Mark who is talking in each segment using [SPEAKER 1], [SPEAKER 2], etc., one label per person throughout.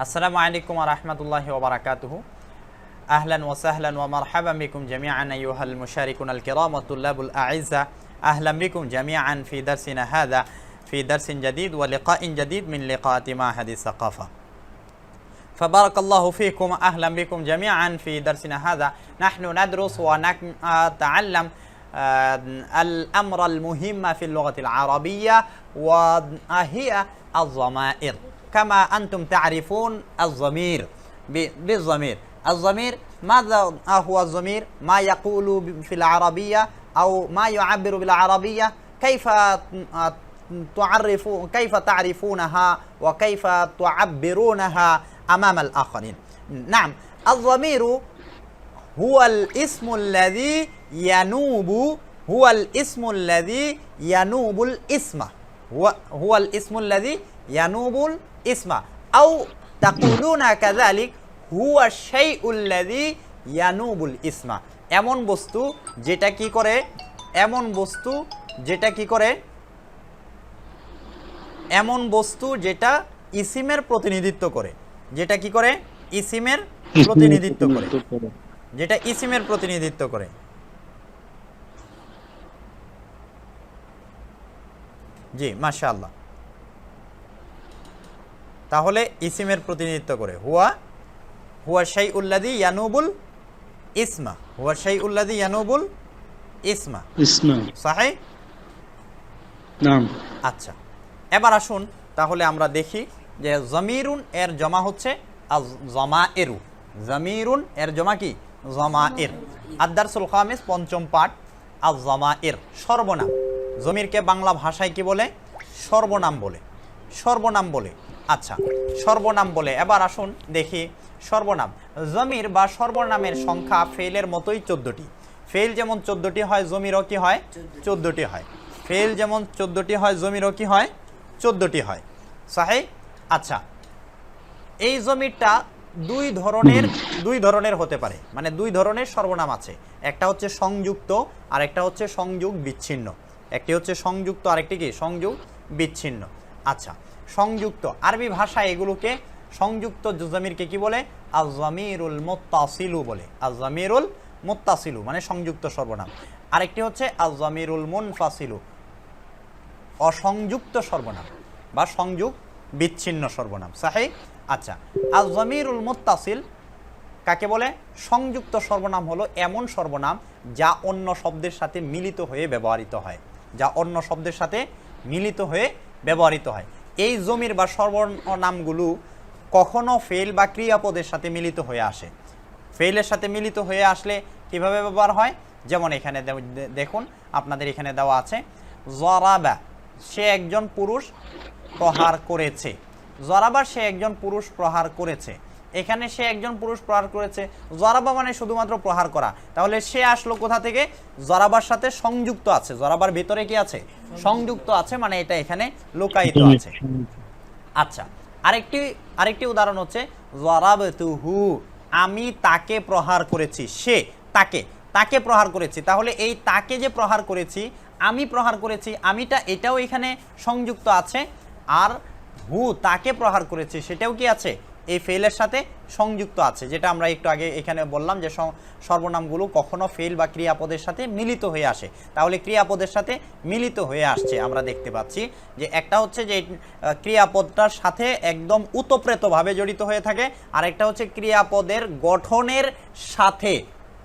[SPEAKER 1] السلام عليكم ورحمة الله وبركاته أهلا وسهلا ومرحبا بكم جميعا أيها المشاركون الكرام والطلاب الأعزة أهلا بكم جميعا في درسنا هذا في درس جديد ولقاء جديد من لقاءات معهد الثقافة فبارك الله فيكم أهلا بكم جميعا في درسنا هذا نحن ندرس ونتعلم الأمر المهم في اللغة العربية وهي الضمائر كما أنتم تعرفون الضمير بالضمير. الضمير ماذا هو الضمير؟ ما يقول في العربية أو ما يعبر بالعربية؟ كيف آه، تعرف كيف تعرفونها وكيف تعبرونها أمام الآخرين؟ نعم الضمير هو الاسم الذي ينوب هو الاسم الذي ينوب الاسم. هو هو الاسم الذي ينوب ইসমা আউ তাকুলুনা কাজালিক হুয়া সেই উল্লাদি ইয়ানুবুল ইসমা এমন বস্তু যেটা কি করে? এমন বস্তু যেটা কি করে? এমন বস্তু যেটা ইসিমের প্রতিনিধিত্ব করে। যেটা কি করে? ইসিমের প্রতিনিধিত্ব করে। যেটা ইসিমের প্রতিনিধিত্ব করে। জি, মাশাআল্লাহ। তাহলে ইসিমের প্রতিনিধিত্ব করে। হুয়া হুয়া শাই উল্লাদি ইয়ানুবুল ইসমা। হুয়া শাই উল্লাদি ইয়ানুবুল ইসমা। ইসমা।
[SPEAKER 2] সাহাই
[SPEAKER 1] আচ্ছা। এবার আসুন তাহলে আমরা দেখি যে জমিরুন এর জমা হচ্ছে জমা এরু জমিরুন এর জমা কি? জমা এর আদারসুল খামিস পঞ্চম পাঠ আর জমা এর সর্বনাম। জমিরকে বাংলা ভাষায় কি বলে? সর্বনাম বলে। সর্বনাম বলে। আচ্ছা সর্বনাম বলে। এবার আসুন দেখি সর্বনাম। জমির বা সর্বনামের সংখ্যা ফেলের মতোই চোদ্দটি। ফেল যেমন চোদ্দটি হয়, জমিরও কি হয়? চোদ্দটি হয়। ফেল যেমন চোদ্দটি হয়, জমিরও কি হয়? চোদ্দটি হয়। সাহে আচ্ছা। এই জমিটা দুই ধরনের দুই ধরনের হতে পারে। মানে দুই ধরনের সর্বনাম আছে। একটা হচ্ছে সংযুক্ত আর একটা হচ্ছে সংযোগ বিচ্ছিন্ন। একটি হচ্ছে সংযুক্ত, আরেকটি কি? সংযোগ বিচ্ছিন্ন। আচ্ছা সংযুক্ত আরবি ভাষায় এগুলোকে সংযুক্ত জমিরকে কি বলে? আজমিরুল মোত্তাসিলু বলে। আজমিরুল মোত্তাসিলু মানে সংযুক্ত সর্বনাম। আরেকটি হচ্ছে আজমিরুল মুনফাসিলু। অসংযুক্ত সর্বনাম বা সংযোগ বিচ্ছিন্ন সর্বনাম। সাহে? আচ্ছা আল জমিরুল মুত্তাসিল কাকে বলে? সংযুক্ত সর্বনাম হলো এমন সর্বনাম যা অন্য শব্দের সাথে মিলিত হয়ে ব্যবহৃত হয়। যা অন্য শব্দের সাথে মিলিত হয়ে ব্যবহৃত হয়। এই জমির বা সর্বনামগুলো কখনো ফেল বা ক্রিয়াপদের সাথে মিলিত হয়ে আসে। ফেলের সাথে মিলিত হয়ে আসলে কীভাবে ব্যবহার হয়? যেমন এখানে দেখুন, আপনাদের এখানে দেওয়া আছে, জরাবা, সে একজন পুরুষ প্রহার করেছে। জরাবা সে একজন পুরুষ প্রহার করেছে। এখানে সে একজন পুরুষ প্রহার করেছে জরাবা মানে শুধুমাত্র প্রহার করা। তাহলে সে আসলো কোথা থেকে? জরাবার সাথে সংযুক্ত আছে। জরাবার ভেতরে কি আছে? সংযুক্ত আছে মানে এটা এখানে লোকায়িত আছে। আচ্ছা আরেকটি আরেকটি উদাহরণ হচ্ছে জরাব জরাবতুহু আমি তাকে প্রহার করেছি। সে তাকে তাকে প্রহার করেছি। তাহলে এই তাকে যে প্রহার করেছি আমি প্রহার করেছি আমিটা এটাও এখানে সংযুক্ত আছে। আর হু তাকে প্রহার করেছি সেটাও কি আছে? এই ফেলের সাথে সংযুক্ত আছে, যেটা আমরা একটু আগে এখানে বললাম যে সর্বনামগুলো কখনো ফেল বা ক্রিয়াপদের সাথে মিলিত হয়ে আসে। তাহলে ক্রিয়াপদের সাথে মিলিত হয়ে আসছে আমরা দেখতে পাচ্ছি যে একটা হচ্ছে যে ক্রিয়াপদটার সাথে একদম উতপ্রেতভাবে জড়িত হয়ে থাকে আর একটা হচ্ছে ক্রিয়াপদের গঠনের সাথে।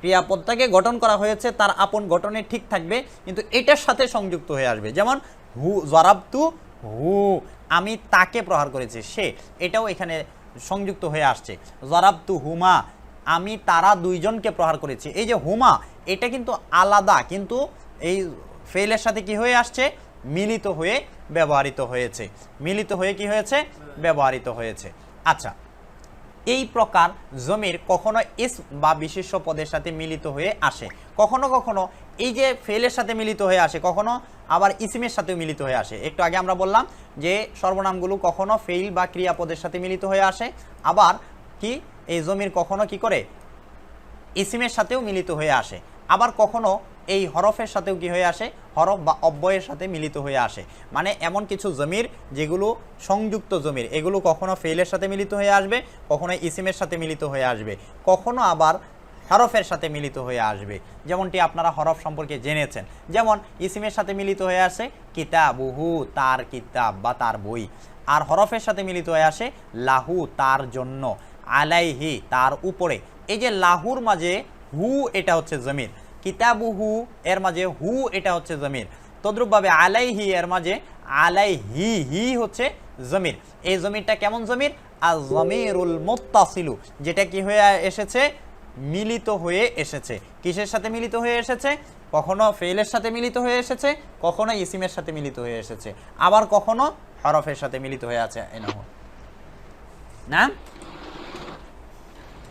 [SPEAKER 1] ক্রিয়াপদটাকে গঠন করা হয়েছে, তার আপন গঠনে ঠিক থাকবে, কিন্তু এটার সাথে সংযুক্ত হয়ে আসবে। যেমন, হু জরাবতু হু, আমি তাকে প্রহার করেছি, সে। এটাও এখানে সংযুক্ত হয়ে আসছে। জরাবতু হুমা, আমি তারা দুইজনকে প্রহার করেছি। এই যে হুমা, এটা কিন্তু আলাদা, কিন্তু এই ফেলের সাথে কি হয়ে আসছে? মিলিত হয়ে ব্যবহৃত হয়েছে। মিলিত হয়ে কি হয়েছে? ব্যবহৃত হয়েছে। আচ্ছা এই প্রকার জমির কখনো ইস বা বিশেষ্য পদের সাথে মিলিত হয়ে আসে? কখনো কখনো এই যে ফেলের সাথে মিলিত হয়ে আসে, কখনো আবার ইসিমের সাথেও মিলিত হয়ে আসে। একটু আগে আমরা বললাম যে সর্বনামগুলো কখনো ফেইল বা ক্রিয়াপদের সাথে মিলিত হয়ে আসে। আবার কি? এই জমির কখনো কি করে? ইসিমের সাথেও মিলিত হয়ে আসে। আবার কখনো এই হরফের সাথেও কি হয়ে আসে? হরফ বা অব্যয়ের সাথে মিলিত হয়ে আসে। মানে এমন কিছু জমির যেগুলো সংযুক্ত জমির, এগুলো কখনো ফেইলের সাথে মিলিত হয়ে আসবে, কখনো ইসিমের সাথে মিলিত হয়ে আসবে। কখনো আবার হরফের সাথে মিলিত হয়ে আসবে। যেমনটি আপনারা হরফ সম্পর্কে জেনেছেন। যেমন, ইসিমের সাথে মিলিত হয়ে আসে কিতাবুহু, তার কিতাব বা তার বই। আর হরফের সাথে মিলিত হয়ে আসে লাহু, তার জন্য। আলাইহি, তার উপরে। এই যে লাহুর মাঝে হু, এটা হচ্ছে জমির। কিতাবুহু, এর মাঝে হু, এটা হচ্ছে জমির। তদ্রুপভাবে আলাইহি, এর মাঝে আলাইহি, হি হি হচ্ছে জমির। এই জমিরটা কেমন জমির? আর জমিরুল মুত্তাসিলু যেটা কি হয়ে এসেছে? মিলিত হয়ে এসেছে। কিসের সাথে মিলিত হয়ে এসেছে? কখনো ফেলের সাথে মিলিত হয়ে এসেছে কখনো ইসিমের সাথে মিলিত হয়ে এসেছে। আবার কখনো হরফের সাথে মিলিত হয়ে আছে এনহ না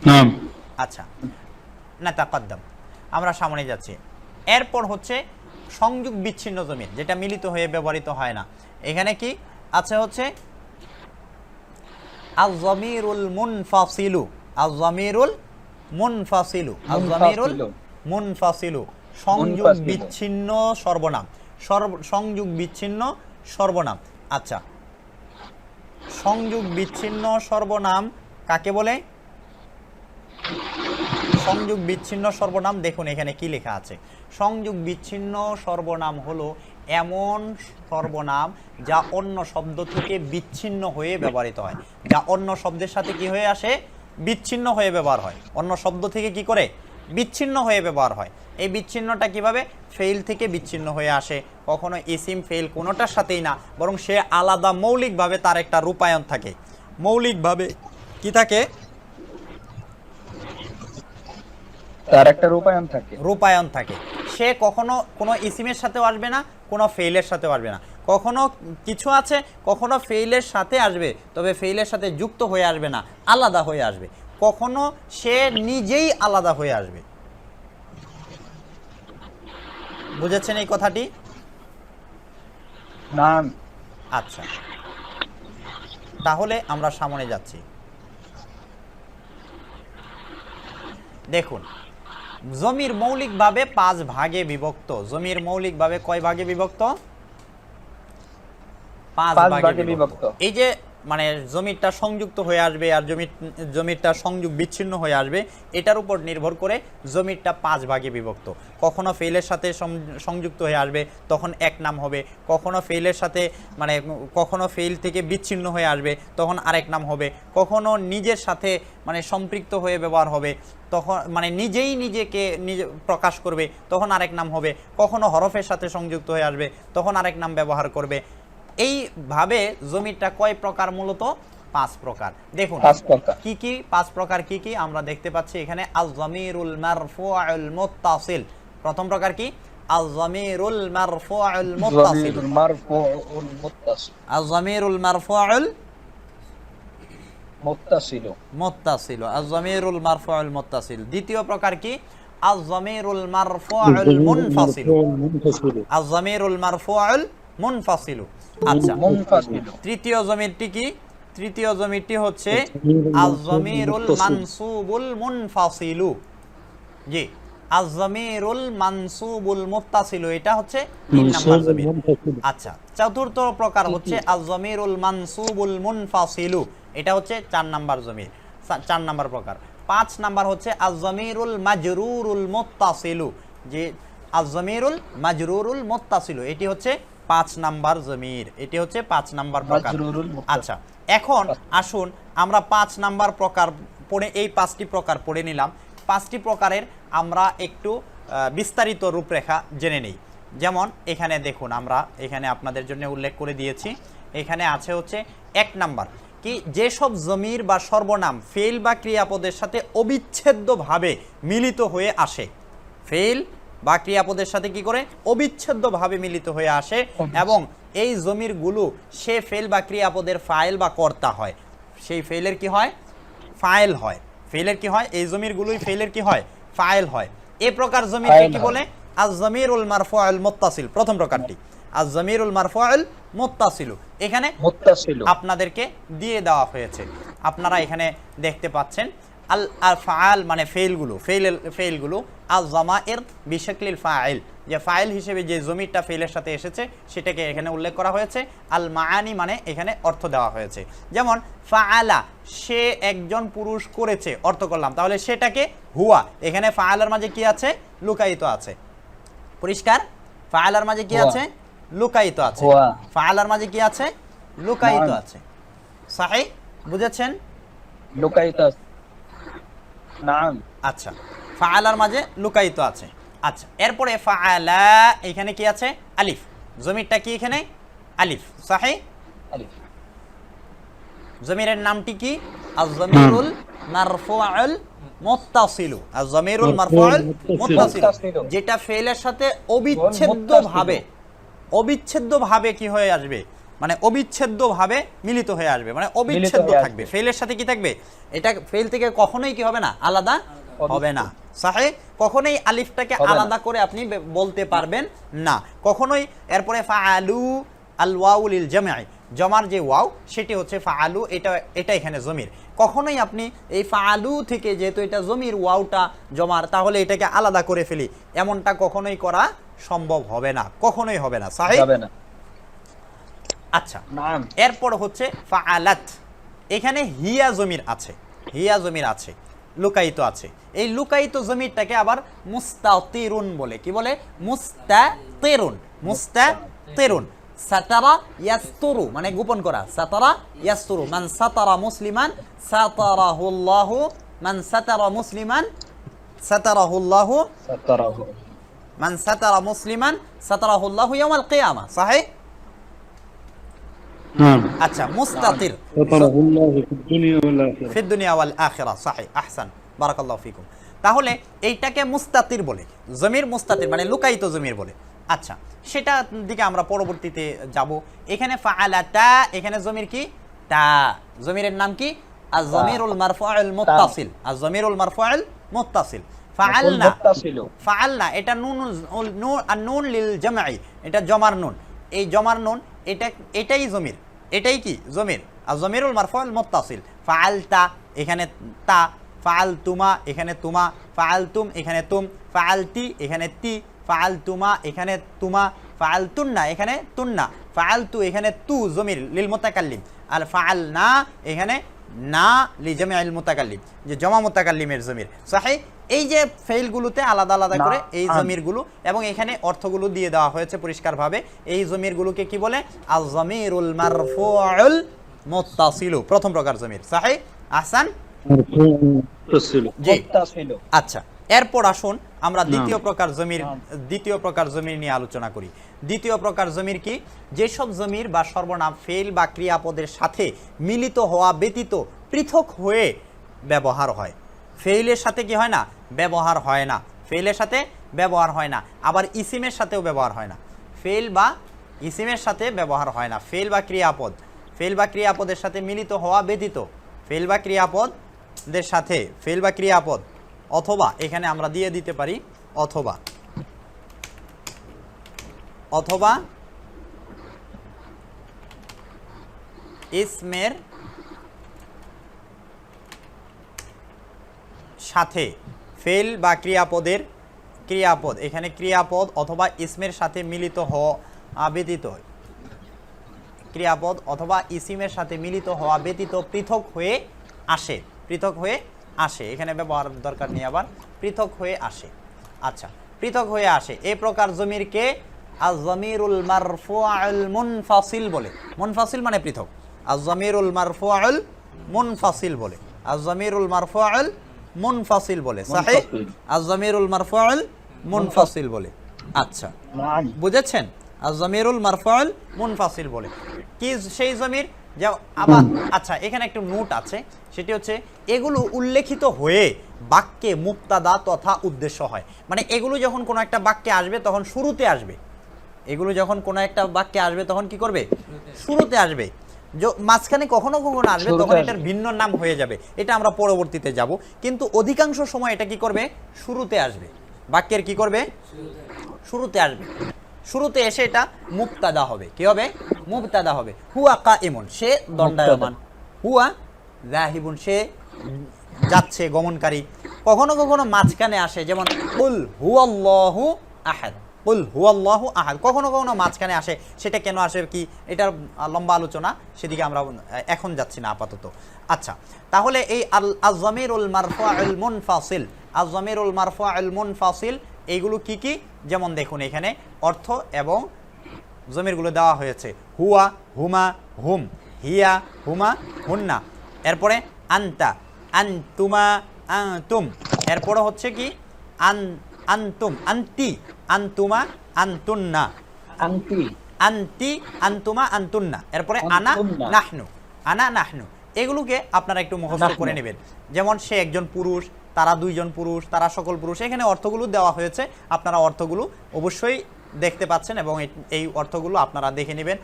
[SPEAKER 2] নাম?
[SPEAKER 1] আচ্ছা। না তাকদ্দম। আমরা সামনে যাচ্ছি। এরপর হচ্ছে সংযোগ বিচ্ছিন্ন জমির যেটা মিলিত হয়ে ব্যবহৃত হয় না। এখানে কি আছে হচ্ছে? আল জমিরুল মুনফাসিলু। আল জমিরুল মুনফাসিলু। আল জমিরুল
[SPEAKER 3] মুনফাসিলু।
[SPEAKER 1] সংযোগ। বিচ্ছিন্ন সর্বনাম। সর্ব- সংযোগ বিচ্ছিন্ন সর্বনাম। আচ্ছা। সংযোগ বিচ্ছিন্ন সর্বনাম কাকে বলে? সংযোগ বিচ্ছিন্ন সর্বনাম দেখুন এখানে কি লেখা আছে। সংযোগ বিচ্ছিন্ন সর্বনাম হলো এমন সর্বনাম যা অন্য শব্দ থেকে বিচ্ছিন্ন হয়ে ব্যবহৃত হয়। যা অন্য শব্দের সাথে কি হয়ে আসে? বিচ্ছিন্ন হয়ে ব্যবহার হয়। অন্য শব্দ থেকে কি করে? বিচ্ছিন্ন হয়ে ব্যবহার হয়। এই বিচ্ছিন্নটা কীভাবে? ফেইল থেকে বিচ্ছিন্ন হয়ে আসে। কখনো এসিম ফেইল কোনোটার সাথেই না, বরং সে আলাদা মৌলিকভাবে তার একটা রূপায়ণ থাকে। মৌলিকভাবে কি থাকে?
[SPEAKER 3] তার একটা রূপায়ণ থাকে।
[SPEAKER 1] রূপায়ণ থাকে। সে কখনো কোনো ইসিমের সাথেও আসবে না কোনো ফেইলের সাথেও আসবে না। কখনো কিছু আছে কখনো ফেইলের সাথে আসবে তবে ফেইলের সাথে যুক্ত হয়ে আসবে না আলাদা হয়ে আসবে। কখনো সে নিজেই আলাদা হয়ে আসবে। বুঝেছেন এই কথাটি?
[SPEAKER 3] নাম
[SPEAKER 1] আচ্ছা। তাহলে আমরা সামনে যাচ্ছি। দেখুন জমির মৌলিকভাবে পাঁচ ভাগে বিভক্ত। জমির মৌলিকভাবে কয় ভাগে বিভক্ত? পাঁচ ভাগে বিভক্ত। এই যে মানে জমিটা সংযুক্ত হয়ে আসবে আর জমি, জমিটা সংযোগ বিচ্ছিন্ন হয়ে আসবে, এটার উপর নির্ভর করে জমিটা পাঁচ ভাগে বিভক্ত। কখনো ফেইলের সাথে সংযুক্ত হয়ে আসবে, তখন এক নাম হবে। কখনো ফেইলের সাথে মানে কখনো ফেইল থেকে বিচ্ছিন্ন হয়ে আসবে, তখন আরেক নাম হবে। কখনো নিজের সাথে মানে সম্পৃক্ত হয়ে ব্যবহার হবে, তখন মানে নিজেই নিজেকে নিজে, প্রকাশ করবে, তখন আরেক নাম হবে। কখনো হরফের সাথে সংযুক্ত হয়ে আসবে, তখন আরেক নাম ব্যবহার করবে। এইভাবে জমিটা কয় প্রকার মূলত? পাঁচ প্রকার। দেখুন কি কি? পাঁচ প্রকার কি কি? আমরা দেখতে পাচ্ছি এখানে আল জমিরুল মারফুউল মুত্তাসিল। প্রথম প্রকার কি? আল জমিরুল মারফুউল মুত্তাসিল। আল জমিরুল মারফুউল
[SPEAKER 3] মুত্তাসিল।
[SPEAKER 1] মুত্তাসিল। আল জমিরুল মারফুউল মুত্তাসিল। দ্বিতীয় প্রকার কি? আল জমিরুল মারফুউল মুনফাসিল। আল জমিরুল মারফুউল মুনফাসিল। আচ্ছা। তৃতীয় জমিরটি কি? তৃতীয় জমিরটি হচ্ছে আল মানসুবুল মুনফাসিলু। জি আল মানসুবুল মুত্তাসিলু এটা হচ্ছে তিন নাম্বার জমির। আচ্ছা চতুর্থ প্রকার হচ্ছে আল জমিরুল মানসুবুল মুনফাসিলু এটা হচ্ছে চার নাম্বার জমির চার নাম্বার প্রকার। পাঁচ নাম্বার হচ্ছে আল জমিরুল মাজরুরুল মুত্তাসিলু যে আল জমিরুল মাজরুরুল মুত্তাসিলু এটি হচ্ছে পাঁচ নাম্বার জমির এটি হচ্ছে পাঁচ নাম্বার প্রকার। আচ্ছা এখন আসুন আমরা পাঁচ নাম্বার প্রকার পড়ে এই পাঁচটি প্রকার পড়ে নিলাম। পাঁচটি প্রকারের আমরা একটু বিস্তারিত রূপরেখা জেনে নেই। যেমন এখানে দেখুন আমরা এখানে আপনাদের জন্য উল্লেখ করে দিয়েছি। এখানে আছে হচ্ছে এক নাম্বার কি যেসব জমির বা সর্বনাম ফেল বা ক্রিয়াপদের সাথে অবিচ্ছেদ্যভাবে মিলিত হয়ে আসে। ফেল বা ক্রিয়াপদের সাথে কি করে? অবিচ্ছেদ্যভাবে মিলিত হয়ে আসে এবং এই জমিরগুলো সে ফেল বা ক্রিয়াপদের ফাইল বা কর্তা হয়। সেই ফেলের কি হয়? ফাইল হয়। ফেলের কি হয়? এই জমিরগুলোই ফেলের কি হয়? ফাইল হয়। এ প্রকার জমিরকে কি বলে? আজ জমিরুল মারফুআল মুত্তাসিল। প্রথম প্রকারটি। আজ জমিরুল মারফুআল মুত্তাসিলু। এখানে আপনাদেরকে দিয়ে দেওয়া হয়েছে। আপনারা এখানে দেখতে পাচ্ছেন আল আর ফাআল মানে ফেইলগুলো ফেইল ফেইলগুলো আল জামা এর বিশাকলিল ফাইল। যে ফাইল হিসেবে যে জমিরটা ফেইলের সাথে এসেছে সেটাকে এখানে উল্লেখ করা হয়েছে। আল মাআনি মানে এখানে অর্থ দেওয়া হয়েছে। যেমন ফাআলা সে একজন পুরুষ করেছে অর্থ করলাম। তাহলে সেটাকে হুয়া এখানে ফাআলার মাঝে কি আছে? লুকায়িত আছে। পরিষ্কার? ফাআলার মাঝে কি আছে? লুকায়িত আছে। ফাআলার মাঝে কি আছে? লুকায়িত আছে। সাহি? বুঝেছেন?
[SPEAKER 3] লুকায়িত আছে। নাম।
[SPEAKER 1] আচ্ছা। ফাআলার মাঝে লুকায়িত আছে। আচ্ছা এরপরে ফাআলা এখানে কি আছে? আলিফ। জমিরটা কি এখানে? আলিফ। সাহি?
[SPEAKER 3] আলিফ।
[SPEAKER 1] জমিরের নামটি কি? মারফুউল মুত্তাসিলু। মুত্তাসিলু।
[SPEAKER 3] মুত্তাসিলু।
[SPEAKER 1] যেটা ফেলের সাথে অবিচ্ছেদ্যভাবে অবিচ্ছেদ্যভাবে কি হয়ে আসবে? মানে অবিচ্ছেদ্যভাবে মিলিত হয়ে আসবে মানে অবিচ্ছেদ্য থাকবে। ফেলের সাথে কি থাকবে? এটা ফেল থেকে কখনোই কি হবে না? আলাদা হবে না। সাহে কখনোই আলিফটাকে আলাদা করে আপনি বলতে পারবেন না। কখনোই এরপরে ফাআলু আল ওয়াউল ইল জামাই। জমার যে ওয়াও সেটি হচ্ছে ফাআলু এটা এটা এখানে জমির। কখনোই আপনি এই ফাআলু থেকে যেহেতু এটা জমির ওয়াওটা জমার তাহলে এটাকে আলাদা করে ফেলি। এমনটা কখনোই করা সম্ভব হবে না। কখনোই হবে না। সাহি
[SPEAKER 3] যাবে না।
[SPEAKER 1] আচ্ছা এরপর হচ্ছে ফাআলাত। এখানে হিয়া জমির আছে হিয়া জমির আছে লুকায়িত আছে। এই লুকায়িত জমিরটাকে আবার মুস্তা মুস্তাতিরুন বলে। কি বলে? মুস্তা মুস্তাতিরুন মুস্তাতিরুন। সাতারা ইয়াস্তুরু মানে গোপন করা। সাতারা ইয়াস্তুরু মান সাতারা মুসলিমান সাতারাহুল্লাহু মান সাতারা মুসলিমান সাতারাহুল্লাহু
[SPEAKER 3] সাতারাহু।
[SPEAKER 1] মান সাতারা মুসলিমান সাতারাহুল্লাহু ইয়াউমাল কেয়ামা।
[SPEAKER 2] সাহেব
[SPEAKER 1] আচ্ছা মুস্তাতির। ফিদ দুনিয়া ওয়াল আখিরা সহি আহসান বারাকাল্লাহু ফিকুম। তাহলে এইটাকে মুস্তাতির বলে জমির মুস্তাতির মানে লুকায়িত জমির বলে। আচ্ছা সেটা দিকে আমরা পরবর্তীতে যাব। এখানে ফাআলা তা এখানে জমির কি? তা। জমিরের নাম কি? আর জমিরুল মারফুল মুত্তাসিল। আর জমিরুল মারফুল মুত্তাসিল। ফাআলনা ফাআলনা এটা নুন নুন আর নুন লিল জামঈ এটা জমার নুন। এই জমার নুন, এটা, এটাই জমির। এটাই কি? জমির। আর জমিরুল মারফল মোত্তাসিল। ফাল তা এখানে তা। ফাল তুমা এখানে তুমা। ফাল তুম এখানে তুম। ফাল তি এখানে তি। ফাল তুমা এখানে তুমা। ফাল না এখানে তুন্না। ফাআলতু, এখানে তু, জমির। লিল মোতাকাল্লিম। আর ফাল না এখানে না লি লিজামে আইল মোতাকাল্লিম যে জমা মোতাকাল্লিমের জমির। সাহে? এই যে ফেইলগুলোতে আলাদা আলাদা করে এই জমিরগুলো এবং এখানে অর্থগুলো দিয়ে দেওয়া হয়েছে পরিষ্কারভাবে এই জমিরগুলোকে কি বলে? আল জমিরুল মারফুল মোত্তাসিলু প্রথম প্রকার জমির। সাহে? আহসান? জি। আচ্ছা এরপর আসুন আমরা দ্বিতীয় প্রকার জমির দ্বিতীয় প্রকার জমির নিয়ে আলোচনা করি। দ্বিতীয় প্রকার জমির কি? যেসব জমির বা সর্বনাম ফেল বা ক্রিয়াপদের সাথে মিলিত হওয়া ব্যতীত পৃথক হয়ে ব্যবহার হয়। ফেইলের সাথে কি হয় না? ব্যবহার হয় না। ফেইলের সাথে ব্যবহার হয় না। আবার ইসিমের সাথেও ব্যবহার হয় না। ফেল বা ইসিমের সাথে ব্যবহার হয় না। ফেল বা ক্রিয়াপদ। ফেল বা ক্রিয়াপদের সাথে মিলিত হওয়া ব্যতীত ফেল বা ক্রিয়াপদদের সাথে ফেল বা ক্রিয়াপদ। অথবা এখানে আমরা দিয়ে দিতে পারি অথবা। অথবা ইসমের সাথে ফেল বা ক্রিয়াপদের ক্রিয়াপদ, এখানে ক্রিয়াপদ অথবা ইসমের সাথে মিলিত হওয়া ব্যতীত। ক্রিয়াপদ অথবা ইসিমের সাথে মিলিত হওয়া ব্যতীত পৃথক হয়ে আসে, পৃথক হয়ে আসে। এখানে ব্যবহার দরকার নেই আবার পৃথক হয়ে আসে। আচ্ছা পৃথক হয়ে আসে। এই প্রকার জমিরকে আজ জমিরুল মারফুআল মুনফাসিল বলে। মুনফাসিল মানে পৃথক। আজ জমিরুল মারফুআল মুনফাসিল বলে। আজ জমিরুল মারফুআল মুনফাসিল বলে। সাহিহ আজ জমিরুল মারফুআল মুনফাসিল বলে। আচ্ছা বুঝেছেন? আর জমিরুল মারফুল মুনফাসিল বলে। কি সেই জমির? যা আবার আচ্ছা এখানে একটু নোট আছে সেটি হচ্ছে এগুলো উল্লেখিত হয়ে বাক্যে মুক্তাদা তথা উদ্দেশ্য হয়। মানে এগুলো যখন কোনো একটা বাক্যে আসবে তখন শুরুতে আসবে। এগুলো যখন কোনো একটা বাক্যে আসবে তখন কি করবে? শুরুতে আসবে। য- মাঝখানে কখনো কখনো আসবে তখন এটার ভিন্ন নাম হয়ে যাবে। এটা আমরা পরবর্তীতে যাব। কিন্তু অধিকাংশ সময় এটা কি করবে? শুরুতে আসবে। বাক্যের কি করবে? শুরুতে আসবে। শুরুতে এসে এটা মুক্তাদা হবে। কি হবে? মুক্তাদা হবে। হুয়া কা এমন সে দণ্ডায়মান। হুয়া জাহিবুন সে যাচ্ছে গমনকারী। কখনো কখনো মাঝখানে আসে যেমন কুল হুয়াল্লাহু আহাদ কুল হুয়াল্লাহু আহাদ। কখনো কখনো মাঝখানে আসে সেটা কেন আসে কি? এটার লম্বা আলোচনা সেদিকে আমরা এখন যাচ্ছি না আপাতত। আচ্ছা তাহলে এই আল আজমিরুল মারফুল মুনফাসিল আজমিরুল মারফুল মুনফাসিল এইগুলো কি কি? যেমন দেখুন এখানে অর্থ এবং জমিরগুলো দেওয়া হয়েছে। হুয়া হুমা হুম হিয়া হুমা হুন্না। এরপরে আন্তা আন্তুমা আন্তুম। এরপরে হচ্ছে কি? আন আন্তুম আন্তি আন্তুমা আন্তুন্না।
[SPEAKER 3] আংটি
[SPEAKER 1] আন্তি আন্তুমা আন্তুন্না। এরপরে আনা নাহনু। আনা নাহনু। এগুলোকে আপনারা একটু মুখস্থ করে নেবেন। যেমন সে একজন পুরুষ তারা দুইজন পুরুষ তারা সকল পুরুষ এখানে অর্থগুলো দেওয়া হয়েছে। আপনারা অর্থগুলো অবশ্যই দেখতে পাচ্ছেন এবং এই- অর্থগুলো আপনারা দেখে নেবেন।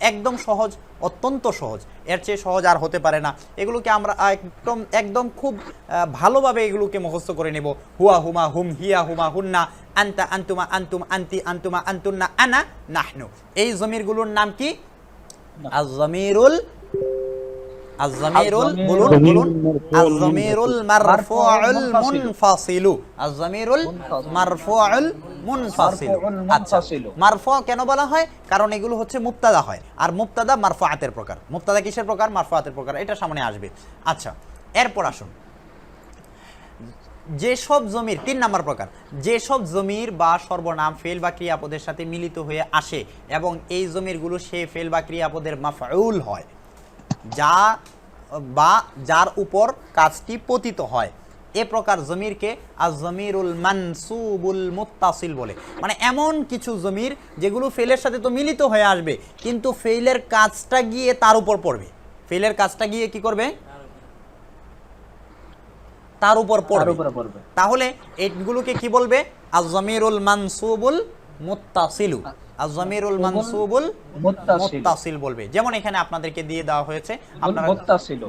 [SPEAKER 1] একদম সহজ অত্যন্ত সহজ। এর চেয়ে সহজ আর হতে পারে না। এগুলোকে আমরা একদম একদম খুব ভালোভাবে এগুলোকে মুখস্থ করে নেব। হুয়া হুমা হুম হিয়া হুমা হুন্না আন্তা আন্তুমা আন্তুম আন্তি আন্তুমা আন্তুন্না আনা নাহনু। এই জমিরগুলোর নাম কি? আজমিরুল আজমিরুল বলুন বলুন আজমিরুল মারফুউল মুনফাসিলু আজমিরুল মারফুউল মুনফাসিলু আচ্ছা। মারফু কেন বলা হয়? কারণ এগুলো হচ্ছে মুক্তাদা হয়। আর মুক্তাদা মারফুআতের প্রকার। মুক্তাদা কিসের প্রকার? মারফুআতের প্রকার। এটা সামনে আসবে। আচ্ছা এরপর আসুন। যেসব জমির তিন নাম্বার প্রকার। যেসব জমির বা সর্বনাম ফেল বা ক্রিয়াপদের সাথে মিলিত হয়ে আসে এবং এই জমিরগুলো সে ফেল বা ক্রিয়াপদের মাফউল হয়। যা বা যার উপর কাজটি পতিত হয়। এ প্রকার জমিরকে আজ জমিরুল মানসুবুল মুত্তাসিল বলে। মানে এমন কিছু জমির যেগুলো ফেলের সাথে তো মিলিত হয়ে আসবে কিন্তু ফেলের কাজটা গিয়ে তার উপর পড়বে। ফেলের কাজটা গিয়ে কি করবে? তার উপর পড়বে। তাহলে এইগুলোকে কি বলবে? আজমিরুল মানসুবুল মুত্তাসিলু। আজমিরুল মানসুবুল
[SPEAKER 3] মুত্তাসিল।
[SPEAKER 1] বলবে। যেমন এখানে আপনাদেরকে দিয়ে দেওয়া হয়েছে আপনারা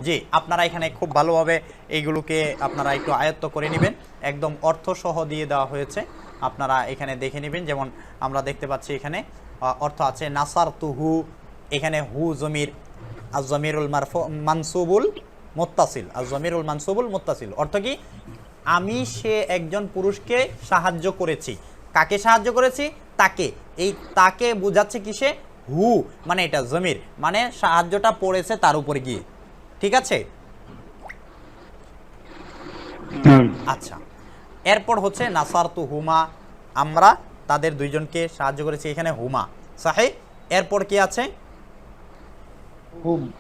[SPEAKER 1] জি আপনারা এখানে খুব ভালোভাবে এইগুলোকে আপনারা একটু আয়ত্ত করে নেবেন। একদম অর্থ সহ দিয়ে দেওয়া হয়েছে। আপনারা এখানে দেখে নেবেন যেমন আমরা দেখতে পাচ্ছি এখানে অর্থ আছে নাসার তুহু এখানে হু জমির আজমিরুল মারফু মানসুবুল মুত্তাসিল আজমিরুল মানসুবুল মুত্তাসিল। অর্থ কি? আমি সে একজন পুরুষকে সাহায্য করেছি। কাকে সাহায্য করেছি? তাকে। এই তাকে বোঝাচ্ছে কিসে? হু মানে এটা জমির। মানে সাহায্যটা পড়েছে তার উপরে গিয়ে। ঠিক আছে? আচ্ছা। এরপর হচ্ছে নাসার তু হুমা। আমরা তাদের দুইজনকে সাহায্য করেছি এখানে হুমা। সাহে এরপর কি আছে?
[SPEAKER 3] হুম।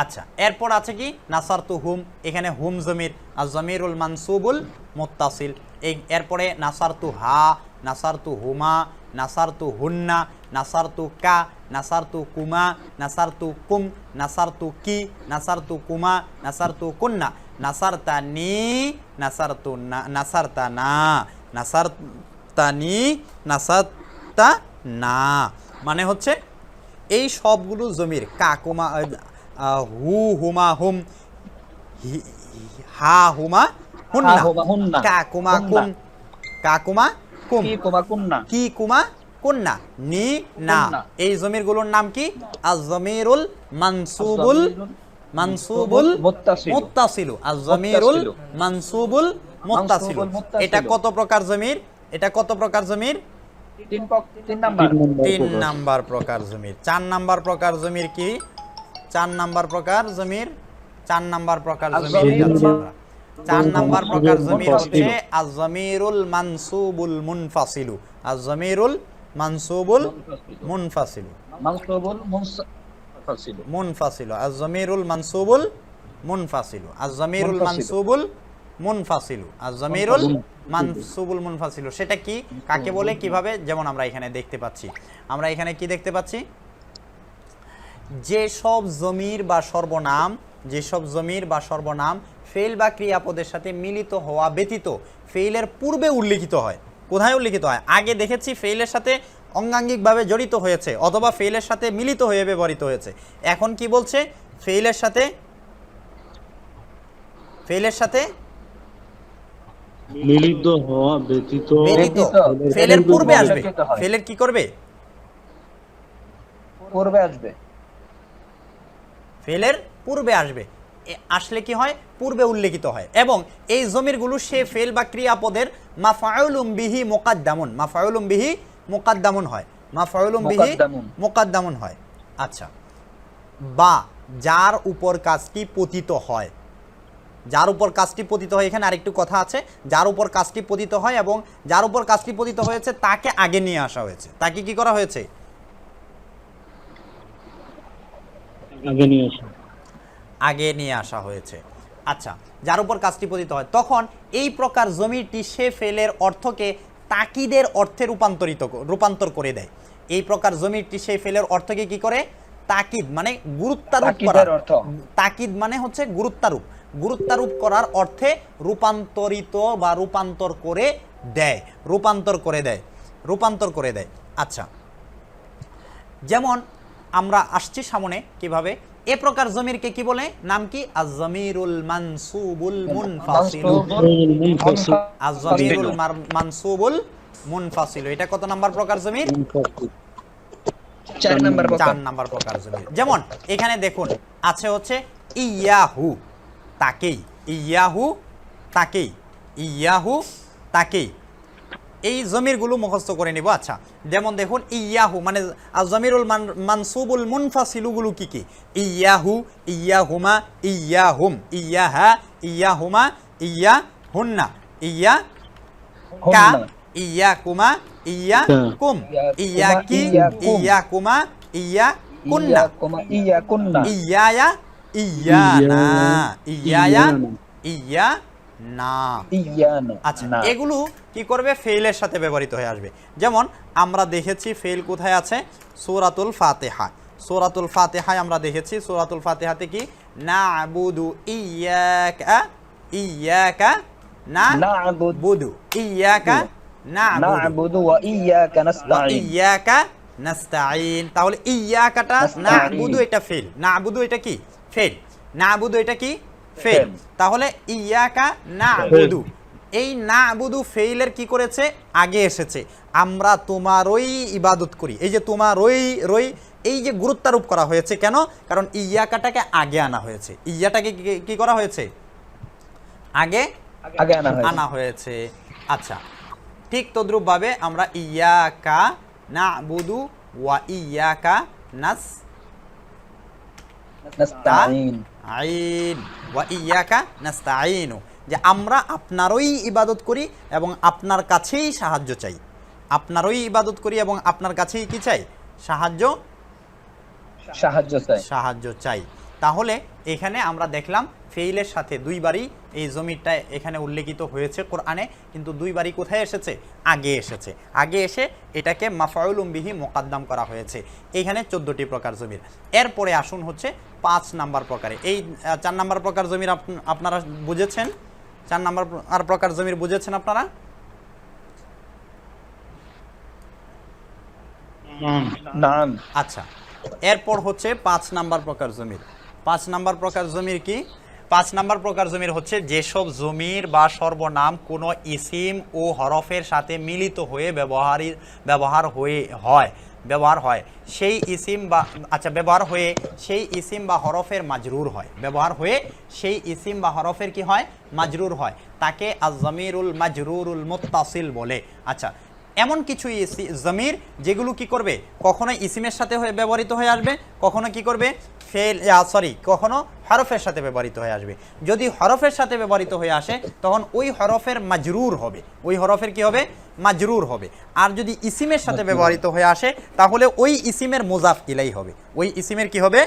[SPEAKER 1] আচ্ছা এরপর আছে কি? নাসার তু হুম, এখানে হুম জমির, আর জমিরুল মানসুবুল মুত্তাসিল। এই, এরপরে নাসার তু হা নাসার তু হুমা নাসার তু হুন্না নাসার তু কা নাসার তু কুমা নাসার তু কুম নাসার তু কি নাসার তু কুমা নাসার তু কুন্না। নাসার তা নি নাসার তু না নাসার তা না নাসার তা নি নাসার তা না। মানে হচ্ছে এই সবগুলো জমির কাকুমা হু হুমা হুম হা হুমা হুন্না। কাকুমা। কুম কাকুমা কুম।
[SPEAKER 3] কি কুমা কুন্না?
[SPEAKER 1] কি কুমা কুন্না? নি না। এই জমিরগুলোর নাম কি? আজ-জমিরুল মানসুবুল মানসুবুল
[SPEAKER 3] মুত্তাসিলু।
[SPEAKER 1] আজ-জমিরুল মানসুবুল মুত্তাসিলু। এটা কত প্রকার জমির? এটা কত প্রকার জমির?
[SPEAKER 3] তিন। নাম্বার
[SPEAKER 2] প্রকার
[SPEAKER 1] জমির। চার নাম্বার প্রকার জমির কি? চার নাম্বার প্রকার জমির চার নাম্বার প্রকার জমির চার নাম্বার প্রকার জমির হচ্ছে আজ-জমিরুল মানসুবুল মুনফাসিলু। আজ-জমিরুল মানসুবুল মুনফাসিলু।
[SPEAKER 3] মানসুবুল মুনফাসিলু।
[SPEAKER 1] মুনফাসিলু আজ-জমিরুল মানসুবুল মুনফাসিলু। আজ-জমিরুল মানসুবুল মুনফাসিলু। আজ-জমিরুল মানসুবুল মুনফাসিলু। সেটা কি? কাকে বলে? কীভাবে? যেমন আমরা এখানে দেখতে পাচ্ছি। আমরা এখানে কি দেখতে পাচ্ছি? যেসব জমির বা সর্বনাম যেসব জমির বা সর্বনাম ফেল বা ক্রিয়াপদের সাথে মিলিত হওয়া ব্যতীত ফেইলের পূর্বে উল্লিখিত হয়। কোথায় উল্লিখিত হয়? আগে দেখেছি ফেইলের সাথে অঙ্গাঙ্গিকভাবে জড়িত হয়েছে অথবা ফেইলের সাথে মিলিত হয়ে ব্যবহৃত হয়েছে। এখন কি বলছে? ফেইলের সাথে ফেইলের সাথে
[SPEAKER 2] মিলিত হওয়া ব্যতীত
[SPEAKER 1] ব্যতীত। ফেলের পূর্বে আসবে। ফেলের কি করবে?
[SPEAKER 3] পূর্বে আসবে।
[SPEAKER 1] ফেলের পূর্বে আসবে। আসলে কি হয়? পূর্বে উল্লেখিত হয়। এবং এই জমিরগুলো সে ফেল বা ক্রিয়াপদের মাফাউলুম বিহি মোকাদ্দামুন। মাফাউলুম বিহি মোকাদ্দামুন হয়। মাফাউলুম বিহি।
[SPEAKER 3] মোকাদ্দামুন
[SPEAKER 1] হয়। আচ্ছা। বা যার উপর কাজটি পতিত হয়। যার উপর কাজটি পতিত হয় এখানে আরেকটু কথা আছে। যার উপর কাজটি পতিত হয় এবং যার উপর কাজটি পতিত হয়েছে তাকে আগে নিয়ে আসা হয়েছে। তাকে কি করা হয়েছে?
[SPEAKER 2] আগে নিয়ে আসা।
[SPEAKER 1] আগে নিয়ে আসা হয়েছে। আচ্ছা যার উপর কাজটি পতিত হয় তখন এই প্রকার জমিটি সে ফেলের অর্থকে তাকিদের অর্থে রূপান্তরিত রূপান্তর করে দেয়। এই প্রকার জমিটি সে ফেলের অর্থকে কি করে? তাকিদ মানে গুরুত্বারোপ করা
[SPEAKER 3] তাকিদের অর্থ।
[SPEAKER 1] তাকিদ মানে হচ্ছে গুরুত্বারোপ। গুরুত্বারোপ করার অর্থে রূপান্তরিত বা রূপান্তর করে দেয়। রূপান্তর করে দেয়। রূপান্তর করে দেয়। আচ্ছা যেমন আমরা আসছি সামনে কীভাবে? এ প্রকার জমিরকে কি বলে? নাম কি? আজ-জমিরুল মানসুবুল মুনফাসিল। মানসুবুল মুনফাসিল। এটা কত নাম্বার প্রকার জমির?
[SPEAKER 3] চার নাম্বার
[SPEAKER 1] চার নাম্বার প্রকার জমির। যেমন এখানে দেখুন আছে হচ্ছে ইয়াহু তাকেই। ইয়াহু তাকেই। ইয়াহু তাকেই। এই জমিরগুলো মুখস্থ করে নিব। আচ্ছা যেমন দেখুন ইয়াহু মানে জমিরুল মান- মানসুবুল মুনফাসিলুগুলো কি কি? ইয়াহু ইয়াহুমা ইয়াহুম ইয়াহা ইয়াহুমা ইয়া হুন্না ইয়া কা। ইয়া কুমা ইয়া কুম ইয়া কি ইয়া কুমা ইয়া কুন্না।
[SPEAKER 3] ইয়াকুমা ইয়াকুন্না
[SPEAKER 1] ইয়ায়া ইয়ানা ইয়ায়া
[SPEAKER 2] ইয়ানা।
[SPEAKER 1] ইয়া না। আচ্ছা এগুলো কি করবে? ফেইলের সাথে ব্যবহৃত হয়ে আসবে। যেমন আমরা দেখেছি ফেইল কোথায় আছে? সূরাতুল ফাতিহা। সূরাতুল ফাতিহায় আমরা দেখেছি সূরাতুল ফাতিহাতে কি? না'বুদু ইয়াকা ইয়াকা
[SPEAKER 3] না'বুদ
[SPEAKER 1] ইয়াকা না'বুদু।
[SPEAKER 3] না'বুদু ওয়া ইয়াকা
[SPEAKER 1] ওয়া
[SPEAKER 3] নাস্তাঈন।
[SPEAKER 1] ইয়াকা নাস্তাঈন। তাহলে ইয়াকাটা। না'বুদু এটা ফেল না'বুদু এটা কি? ফেল না'বুদু এটা কি? ফেল। তাহলে ইয়াকা না'বুদু এই না'বুদু ফেইলের কি করেছে? আগে এসেছে। আমরা তোমারই ইবাদত করি। এই যে তোমারই রই এই যে গুরুত্বারোপ করা হয়েছে কেন? কারণ ইয়াকাটাকে আগে আনা হয়েছে। ইয়াটাকে কি- করা হয়েছে? আগে
[SPEAKER 3] আগে আনা হয়েছে।
[SPEAKER 1] আচ্ছা ঠিক তদ্রূপভাবে আমরা ইয়াকা না বুদু ওয়া ইয়াকা নাস আইন। ওয়া ইয়াকা নাস্তাইনু যে আমরা আপনারই ইবাদত করি এবং আপনার কাছেই সাহায্য চাই। আপনারই ইবাদত করি এবং আপনার কাছেই কি চাই? সাহায্য?
[SPEAKER 3] সাহায্য চাই।
[SPEAKER 1] সাহায্য চাই। তাহলে এখানে আমরা দেখলাম ফেইলের সাথে দুইবারই এই জমিটা এখানে উল্লেখিত হয়েছে কোরআনে কিন্তু দুইবারই কোথায় এসেছে? আগে এসেছে। আগে এসে এটাকে মাফাউলুম বিহি মোকাদ্দাম করা হয়েছে। এখানে চোদ্দোটি প্রকার জমির। এরপরে আসুন হচ্ছে পাঁচ নাম্বার প্রকারে। এই চার নাম্বার প্রকার জমির আপ- আপনারা বুঝেছেন? চার নাম্বার আর প্রকার জমির বুঝেছেন আপনারা? আচ্ছা। এরপর হচ্ছে পাঁচ নাম্বার প্রকার জমির। পাঁচ নাম্বার প্রকার জমির কি? পাঁচ নাম্বার প্রকার জমির হচ্ছে, যেসব জমির বা সর্বনাম কোনো ইসিম ও হরফের সাথে মিলিত হয়ে ব্যবহারী ব্যবহার হয়ে হয়, ব্যবহার হয়। সেই ইসিম বা আচ্ছা ব্যবহার হয়ে সেই ইসিম বা হরফের মাজরুর হয়। ব্যবহার হয়ে সেই ইসিম বা হরফের কি হয়? মাজরুর হয়। তাকে আজমিরুল মাজরুরুল মুত্তাসিল বলে। আচ্ছা এমন কিছু ইসি- জমির যেগুলো কি করবে? কখনো ইসিমের সাথে হয়ে ব্যবহৃত হয়ে আসবে, কখনো কি করবে? ফেল সরি কখনো হরফের সাথে ব্যবহৃত হয়ে আসবে। যদি হরফের সাথে ব্যবহৃত হয়ে আসে তখন ওই হরফের মাজরুর হবে। ওই হরফের কি হবে? মাজরুর হবে। আর যদি ইসিমের সাথে ব্যবহৃত হয়ে আসে তাহলে ওই ইসিমের মোজাফ ইলাই হবে। ওই ইসিমের কি হবে?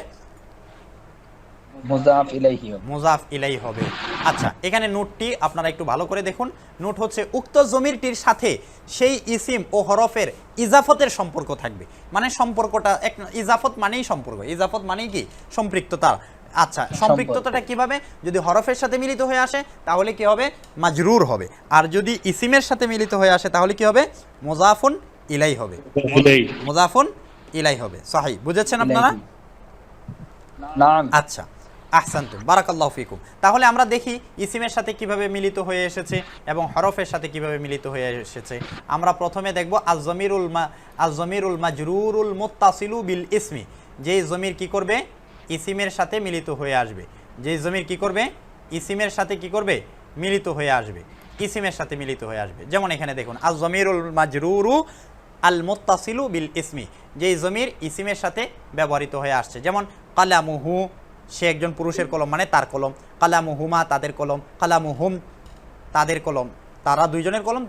[SPEAKER 3] মুজাফ ইলাইহি
[SPEAKER 1] মোজাফ ইলাই হবে। আচ্ছা এখানে নোটটি আপনারা একটু ভালো করে দেখুন। নোট হচ্ছে উক্ত জমিরটির সাথে সেই ইসিম ও হরফের ইজাফতের সম্পর্ক থাকবে। মানে সম্পর্কটা এক ইজাফত মানেই সম্পর্ক। ইজাফত মানেই কি? সম্পৃক্ততা। আচ্ছা সম্পৃক্ততাটা কীভাবে? যদি হরফের সাথে মিলিত হয়ে আসে তাহলে কি হবে? মাজরুর হবে। আর যদি ইসিমের সাথে মিলিত হয়ে আসে তাহলে কি হবে? মোজাফুন ইলাই হবে। মোজাফুন ইলাই হবে। সাহি। বুঝেছেন আপনারা? আচ্ছা। আহসান্তুম, বারাকাল্লাহ ফিকুম। তাহলে আমরা দেখি ইসিমের সাথে কীভাবে মিলিত হয়ে এসেছে এবং হরফের সাথে কীভাবে মিলিত হয়ে এসেছে। আমরা প্রথমে দেখব আজমিরুল মা আজমিরুল মাজরুরুল মুত্তাসিলু বিল ইসমি। যেই জমির কি করবে? ইসিমের সাথে মিলিত হয়ে আসবে। যেই জমির কি করবে? ইসিমের সাথে কি করবে? মিলিত হয়ে আসবে। ইসিমের সাথে মিলিত হয়ে আসবে। যেমন এখানে দেখুন আজমিরুল মাজরুরু আল মুত্তাসিলু বিল ইসমি। যেই জমির ইসিমের সাথে ব্যবহৃত হয়ে আসছে। যেমন, কালামুহু সে একজন পুরুষের কলম মানে তার কলম। কালামুহুমা তাদের কলম, কালামুহুম তাদের কলম। তারা দুইজনের কলম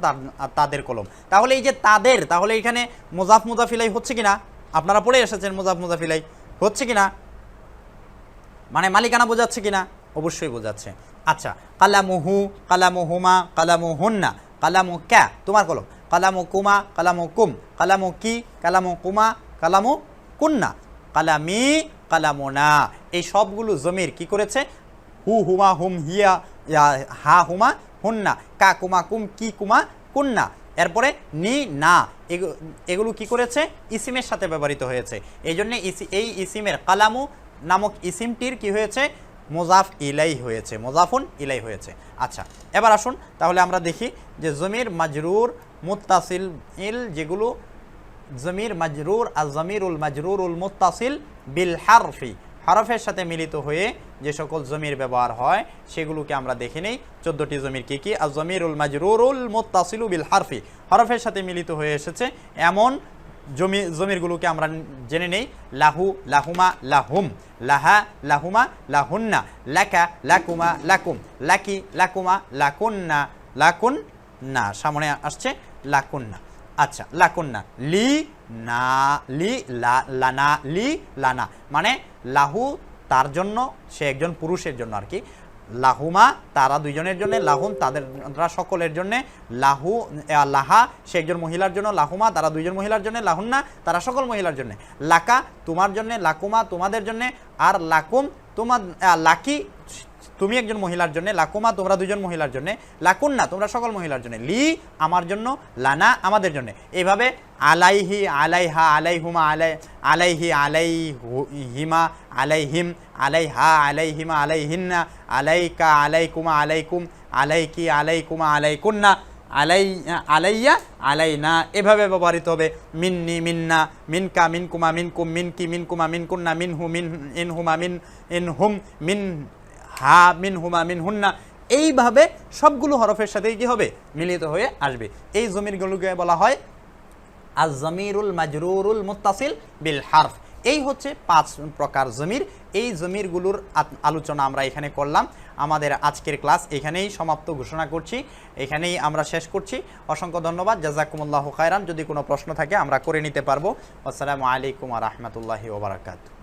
[SPEAKER 1] তাদের কলম। তাহলে এই যে তাদের, তাহলে এখানে মুজাফ মুজাফিলাই হচ্ছে কিনা? আপনারা পড়ে এসেছেন মুজাফ মুজাফিলাই। হচ্ছে কিনা? মানে মালিকানা বোঝাচ্ছে কিনা? অবশ্যই বোঝাচ্ছে। আচ্ছা কালামুহু, কালামুহুমা, কালামুহুন্না কালামু ক্যা তোমার কলম। কালামু কুমা কালামু কুম কালামু কি কালামু কুমা কালামু কুন্না কালামি কালামুনা। এই সবগুলো জমির কি করেছে? হু হুমা হুম হিয়া হা হুমা হুন্না, কা কুমা কুম কি কুমা কুন্না। এরপরে নি না, এগু- এগুলো কি করেছে? ইসিমের সাথে ব্যবহৃত হয়েছে। এই জন্য এই ইসিমের কালামু নামক ইসিমটির কি হয়েছে? মোজাফ ইলাই হয়েছে, মোজাফুন ইলাই হয়েছে। আচ্ছা এবার আসুন, তাহলে আমরা দেখি যে জমির মাজরুর, মুত্তাসিল, ইল যেগুলো জমির মাজরুর আর জমিরুল মাজরুরুল মুত্তাসিল বিল হারফি। হরফের সাথে মিলিত হয়ে যে সকল জমির ব্যবহার হয়, সেগুলোকে আমরা দেখে নেই। চোদ্দটি জমির কী কী? আর জমিরুল মাজরুরুল মুত্তাসিলু বিল হারফি। হরফের সাথে মিলিত হয়ে এসেছে এমন জমি, জমিরগুলোকে আমরা জেনে নেই। লাহু, লাহুমা, লাহুম। লাহা, লাহুমা, লাহুন্না। লাকা, লাকুমা, লাকুম। লাকি, লাকুমা, লাকুন্না লাকুন না সামনে আসছে লাকুন্না। আচ্ছা লাকুন্না লি না, লি লা লানা লি লানা মানে লাহু তার জন্য, সে একজন পুরুষের জন্য আর কি। লাহুমা তারা দুইজনের জন্য, লাহুম তাদের, তারা সকলের জন্য, লাহু লাহা সে একজন মহিলার জন্য, লাহুমা তারা দুইজন মহিলার জন্য, লাহুন্না তারা সকল মহিলার জন্য। লাকা তোমার জন্য, লাকুমা তোমাদের জন্য, আর লাকুম তোমার লাকি তুমি একজন মহিলার জন্য, লাকুমা তোমরা দুজন মহিলার জন্য, লাকুন্না তোমরা সকল মহিলার জন্য, লি আমার জন্য, লানা আমাদের জন্য। এইভাবে আলাইহি আলাইহা আলাইহুমা আলাই, আলাইহি আলাই হিমা আলাইহিম, আলাইহা আলাইহিমা আলাইহিন্না, আলাইকা আলাইকুমা আলাইকুম, আলাইকি আলাইকুমা আলাইকুন্না, আলাই, আলাইয়া আলাইনা। এভাবে ব্যবহৃত হবে, মিন্নি মিন্না, মিনকা মিনকুমা মিনকুম, মিনকি মিনকুমা মিনকুন্না, মিনহু মিন, ইনহুমা মিন, ইনহুম মিন হা মিন হুমা মিন হুন্না এইভাবে সবগুলো হরফের সাথে কি হবে? মিলিত হয়ে আসবে। এই জমিরগুলোকে বলা হয় আজ জমিরুল মাজরুরুল মুত্তাসিল বিল হারফ। এই হচ্ছে পাঁচ প্রকার জমির। এই জমিরগুলোর আলোচনা আমরা এখানে করলাম। আমাদের আজকের ক্লাস এখানেই সমাপ্ত ঘোষণা করছি। এখানেই আমরা শেষ করছি। অসংখ্য ধন্যবাদ। জাজাকুমুল্লাহ খায়রান। যদি কোনো প্রশ্ন থাকে আমরা করে নিতে পারব। আসসালামু আলাইকুম আ রহমতুল্লাহি ওবরাকাতু